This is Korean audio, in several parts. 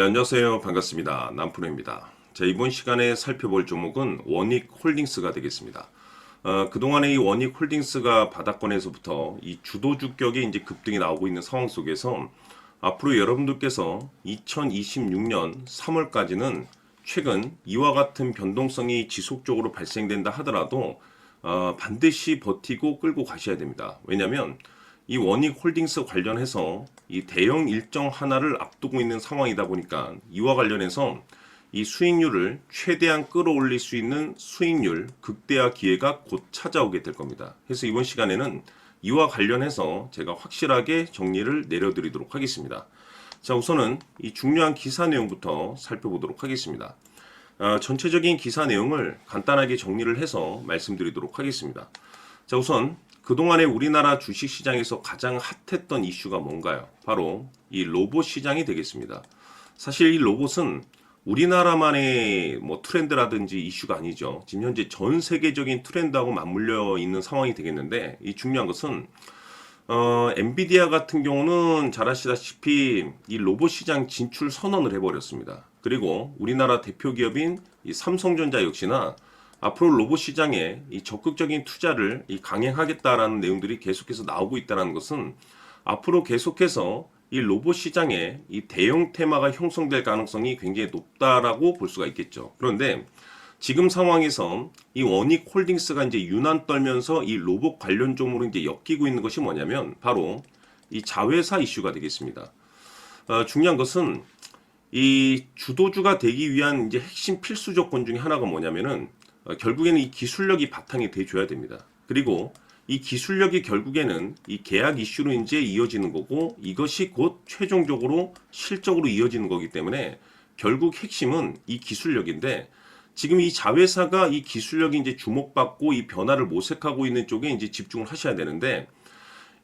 네, 안녕하세요. 반갑습니다. 남프로입니다. 자, 이번 시간에 살펴볼 종목은 원익 홀딩스가 되겠습니다. 어, 그동안에 이 원익 홀딩스가 바닥권에서부터 이 주도 주격이 이제 급등이 나오고 있는 상황 속에서 앞으로 여러분들께서 2026년 3월까지는 최근 이와 같은 변동성이 지속적으로 발생된다 하더라도 어, 반드시 버티고 끌고 가셔야 됩니다. 왜냐하면 이 원익 홀딩스 관련해서 이 대형 일정 하나를 앞두고 있는 상황이다 보니까 이와 관련해서 이 수익률을 최대한 끌어올릴 수 있는 수익률 극대화 기회가 곧 찾아오게 될 겁니다. 그래서 이번 시간에는 이와 관련해서 제가 확실하게 정리를 내려드리도록 하겠습니다. 자, 우선은 이 중요한 기사 내용부터 살펴보도록 하겠습니다. 아, 전체적인 기사 내용을 간단하게 정리를 해서 말씀드리도록 하겠습니다. 자, 우선 그동안에 우리나라 주식 시장에서 가장 핫했던 이슈가 뭔가요? 바로 이 로봇 시장이 되겠습니다. 사실 이 로봇은 우리나라만의 뭐 트렌드라든지 이슈가 아니죠. 지금 현재 전 세계적인 트렌드하고 맞물려 있는 상황이 되겠는데 이 중요한 것은 어, 엔비디아 같은 경우는 잘 아시다시피 이 로봇 시장 진출 선언을 해버렸습니다. 그리고 우리나라 대표 기업인 이 삼성전자 역시나 앞으로 로봇 시장에 이 적극적인 투자를 이 강행하겠다라는 내용들이 계속해서 나오고 있다는 것은 앞으로 계속해서 이 로봇 시장에 이 대형 테마가 형성될 가능성이 굉장히 높다라고 볼 수가 있겠죠. 그런데 지금 상황에서 이 원익 홀딩스가 이제 유난 떨면서 이 로봇 관련 종목으로 이제 엮이고 있는 것이 뭐냐면 바로 이 자회사 이슈가 되겠습니다. 어, 중요한 것은 이 주도주가 되기 위한 이제 핵심 필수 조건 중에 하나가 뭐냐면은 어, 결국에는 이 기술력이 바탕이 돼줘야 됩니다. 그리고 이 기술력이 결국에는 이 계약 이슈로 이제 이어지는 거고 이것이 곧 최종적으로 실적으로 이어지는 거기 때문에 결국 핵심은 이 기술력인데 지금 이 자회사가 이 기술력이 이제 주목받고 이 변화를 모색하고 있는 쪽에 이제 집중을 하셔야 되는데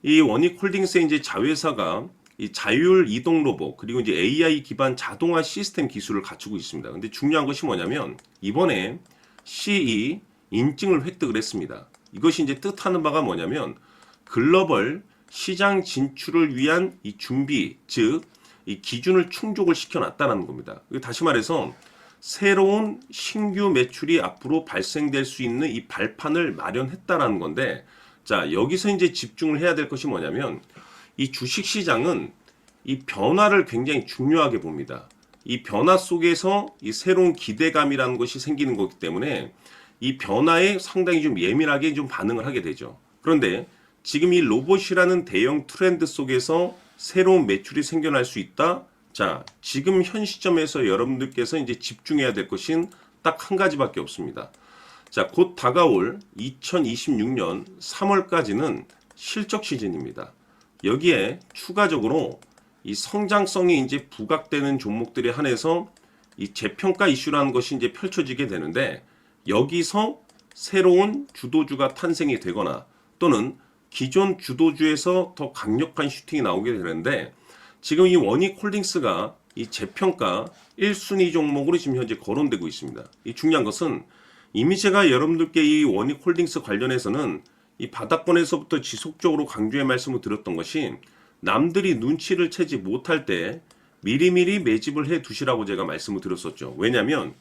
이 원익 홀딩스의 이제 자회사가 이 자율 이동 로봇 그리고 이제 AI 기반 자동화 시스템 기술을 갖추고 있습니다. 근데 중요한 것이 뭐냐면 이번에 CE 인증을 획득을 했습니다. 이것이 이제 뜻하는 바가 뭐냐면 글로벌 시장 진출을 위한 이 준비, 즉, 이 기준을 충족을 시켜놨다는 겁니다. 다시 말해서 새로운 신규 매출이 앞으로 발생될 수 있는 이 발판을 마련했다라는 건데, 자, 여기서 이제 집중을 해야 될 것이 뭐냐면, 이 주식 시장은 이 변화를 굉장히 중요하게 봅니다. 이 변화 속에서 이 새로운 기대감이라는 것이 생기는 거기 때문에 이 변화에 상당히 좀 예민하게 좀 반응을 하게 되죠. 그런데 지금 이 로봇이라는 대형 트렌드 속에서 새로운 매출이 생겨날 수 있다. 자, 지금 현 시점에서 여러분들께서 이제 집중해야 될 것은 딱한 가지밖에 없습니다. 자, 곧 다가올 2026년 3월까지는 실적 시즌입니다. 여기에 추가적으로 이 성장성이 이제 부각되는 종목들에 한해서 이 재평가 이슈라는 것이 이제 펼쳐지게 되는데 여기서 새로운 주도주가 탄생이 되거나 또는 기존 주도주에서 더 강력한 슈팅이 나오게 되는데 지금 이 원익 홀딩스가 이 재평가 1순위 종목으로 지금 현재 거론되고 있습니다. 이 중요한 것은 이미 제가 여러분들께 이 원익 홀딩스 관련해서는 이 바닥권에서부터 지속적으로 강조의 말씀을 드렸던 것이 남들이 눈치를 채지 못할 때 미리미리 매집을 해 두시라고 제가 말씀을 드렸었죠. 왜냐하면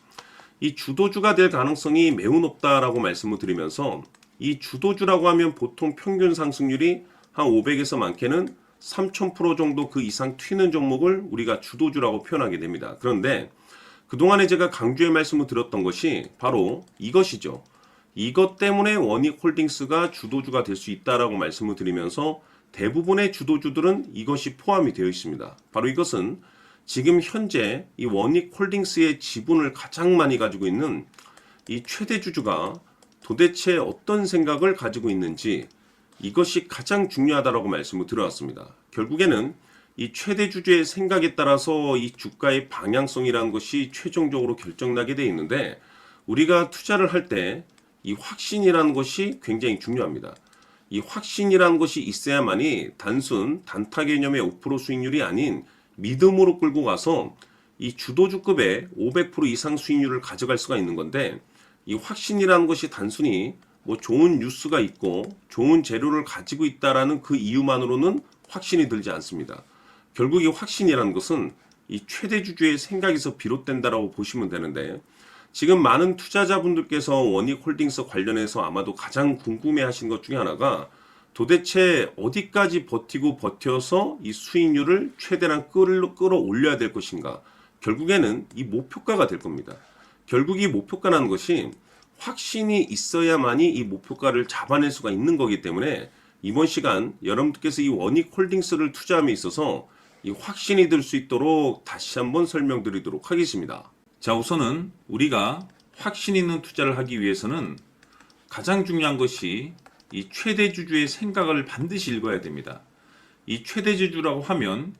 이 주도주가 될 가능성이 매우 높다라고 말씀을 드리면서 이 주도주라고 하면 보통 평균 상승률이 한 500에서 많게는 3000% 정도 그 이상 튀는 종목을 우리가 주도주라고 표현하게 됩니다. 그런데 그동안에 제가 강조의 말씀을 드렸던 것이 바로 이것이죠. 이것 때문에 원익 홀딩스가 주도주가 될 수 있다라고 말씀을 드리면서 대부분의 주도주들은 이것이 포함이 되어 있습니다. 바로 이것은 지금 현재 이 원익 홀딩스의 지분을 가장 많이 가지고 있는 이 최대 주주가 도대체 어떤 생각을 가지고 있는지 이것이 가장 중요하다라고 말씀을 드려왔습니다. 결국에는 이 최대 주주의 생각에 따라서 이 주가의 방향성이라는 것이 최종적으로 결정나게 되어 있는데 우리가 투자를 할 때 이 확신이라는 것이 굉장히 중요합니다. 이 확신이라는 것이 있어야만이 단순 단타 개념의 5% 수익률이 아닌 믿음으로 끌고 가서 이 주도주급의 500% 이상 수익률을 가져갈 수가 있는 건데 이 확신이라는 것이 단순히 뭐 좋은 뉴스가 있고 좋은 재료를 가지고 있다라는 그 이유만으로는 확신이 들지 않습니다. 결국 이 확신이라는 것은 이 최대 주주의 생각에서 비롯된다라고 보시면 되는데 지금 많은 투자자분들께서 원익홀딩스 관련해서 아마도 가장 궁금해하신 것 중에 하나가 도대체 어디까지 버티고 버텨서 이 수익률을 최대한 끌어, 끌어올려야 될 것인가? 결국에는 이 목표가가 될 겁니다. 결국 이 목표가라는 것이 확신이 있어야만이 이 목표가를 잡아낼 수가 있는 거기 때문에 이번 시간 여러분들께서 이 원익홀딩스를 투자함에 있어서 이 확신이 들 수 있도록 다시 한번 설명드리도록 하겠습니다. 자, 우선은 우리가 확신 있는 투자를 하기 위해서는 가장 중요한 것이 이 최대 주주의 생각을 반드시 읽어야 됩니다. 이 최대 주주라고 하면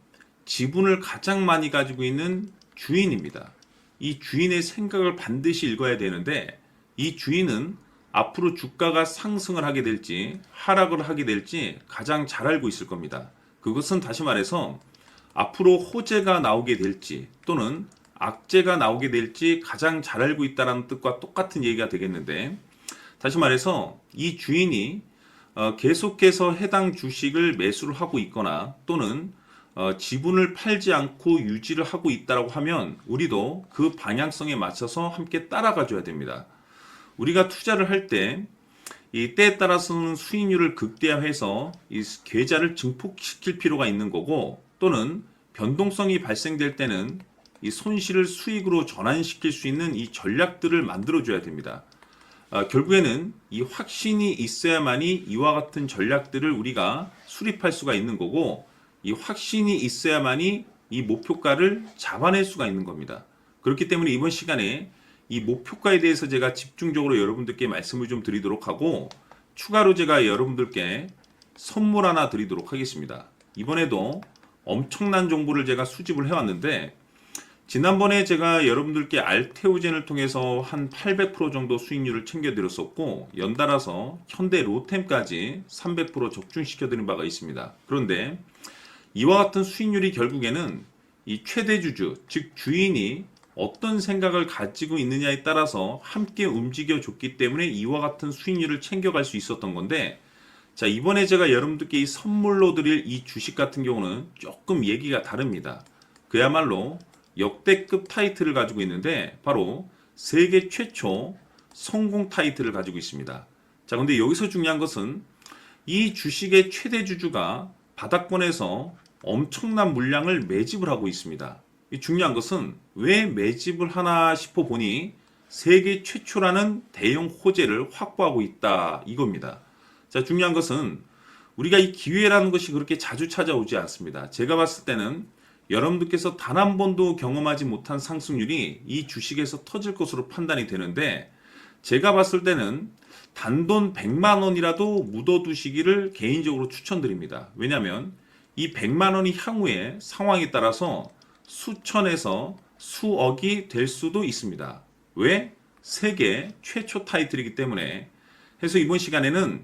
지분을 가장 많이 가지고 있는 주인입니다. 이 주인의 생각을 반드시 읽어야 되는데 이 주인은 앞으로 주가가 상승을 하게 될지 하락을 하게 될지 가장 잘 알고 있을 겁니다. 그것은 다시 말해서 앞으로 호재가 나오게 될지 또는 악재가 나오게 될지 가장 잘 알고 있다는 뜻과 똑같은 얘기가 되겠는데 다시 말해서 이 주인이 어, 계속해서 해당 주식을 매수를 하고 있거나 또는 어, 지분을 팔지 않고 유지를 하고 있다라고 하면 우리도 그 방향성에 맞춰서 함께 따라가 줘야 됩니다. 우리가 투자를 할 때 이 때에 따라서는 수익률을 극대화해서 이 계좌를 증폭시킬 필요가 있는 거고 또는 변동성이 발생될 때는 이 손실을 수익으로 전환시킬 수 있는 이 전략들을 만들어 줘야 됩니다. 아, 결국에는 이 확신이 있어야만이 이와 같은 전략들을 우리가 수립할 수가 있는 거고 이 확신이 있어야만이 이 목표가를 잡아낼 수가 있는 겁니다. 그렇기 때문에 이번 시간에 이 목표가에 대해서 제가 집중적으로 여러분들께 말씀을 좀 드리도록 하고 추가로 제가 여러분들께 선물 하나 드리도록 하겠습니다. 이번에도 엄청난 정보를 제가 수집을 해왔는데 지난번에 제가 여러분들께 알테오젠을 통해서 한 800% 정도 수익률을 챙겨드렸었고 연달아서 현대 로템까지 300% 적중시켜드린 바가 있습니다. 그런데 이와 같은 수익률이 결국에는 이 최대 주주, 즉 주인이 어떤 생각을 가지고 있느냐에 따라서 함께 움직여 줬기 때문에 이와 같은 수익률을 챙겨갈 수 있었던 건데 자 이번에 제가 여러분들께 이 선물로 드릴 이 주식 같은 경우는 조금 얘기가 다릅니다. 그야말로 역대급 타이틀을 가지고 있는데 바로 세계 최초 성공 타이틀을 가지고 있습니다. 자 근데 여기서 중요한 것은 이 주식의 최대 주주가 바닥권에서 엄청난 물량을 매집을 하고 있습니다. 이 중요한 것은 왜 매집을 하나 싶어 보니 세계 최초라는 대형 호재를 확보하고 있다 이겁니다. 자, 중요한 것은 우리가 이 기회라는 것이 그렇게 자주 찾아오지 않습니다. 제가 봤을 때는 여러분들께서 단 한 번도 경험하지 못한 상승률이 이 주식에서 터질 것으로 판단이 되는데 제가 봤을 때는 단돈 100만 원이라도 묻어두시기를 개인적으로 추천드립니다. 왜냐하면 이 100만 원이 향후에 상황에 따라서 수천에서 수억이 될 수도 있습니다. 왜? 세계 최초 타이틀이기 때문에 해서 이번 시간에는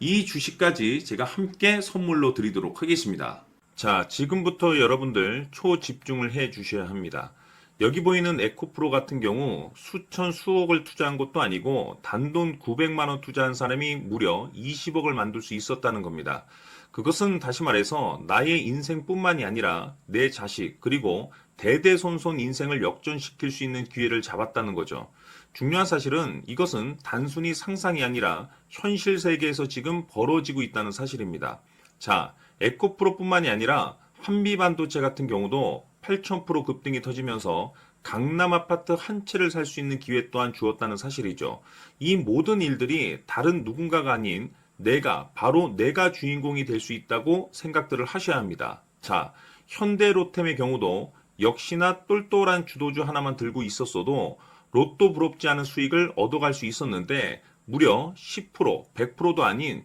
이 주식까지 제가 함께 선물로 드리도록 하겠습니다. 자, 지금부터 여러분들 초집중을 해 주셔야 합니다. 여기 보이는 에코프로 같은 경우 수천 수억을 투자한 것도 아니고 단돈 900만 원 투자한 사람이 무려 20억을 만들 수 있었다는 겁니다. 그것은 다시 말해서 나의 인생뿐만이 아니라 내 자식 그리고 대대손손 인생을 역전시킬 수 있는 기회를 잡았다는 거죠. 중요한 사실은 이것은 단순히 상상이 아니라 현실 세계에서 지금 벌어지고 있다는 사실입니다. 자, 에코프로뿐만이 아니라 한비반도체 같은 경우도 8,000% 급등이 터지면서 강남 아파트 한 채를 살 수 있는 기회 또한 주었다는 사실이죠. 이 모든 일들이 다른 누군가가 아닌 내가 바로 내가 주인공이 될 수 있다고 생각들을 하셔야 합니다. 자, 현대 로템의 경우도 역시나 똘똘한 주도주 하나만 들고 있었어도 로또 부럽지 않은 수익을 얻어갈 수 있었는데 무려 10%, 100%도 아닌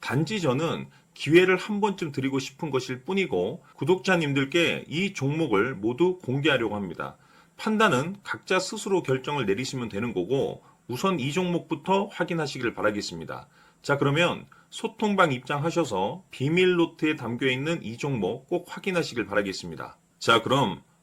단지 저는 기회를 한 번쯤 드리고 싶은 것일 뿐이고 구독자님들께 이 종목을 모두 공개하려고 합니다. 판단은 각자 스스로 결정을 내리시면 되는 거고 우선 이 종목부터 확인하시길 바라겠습니다. 자, 그러면 소통방 입장하셔서 비밀 노트에 담겨 있는 이 종목 꼭 확인하시길 바라겠습니다. 자, 그럼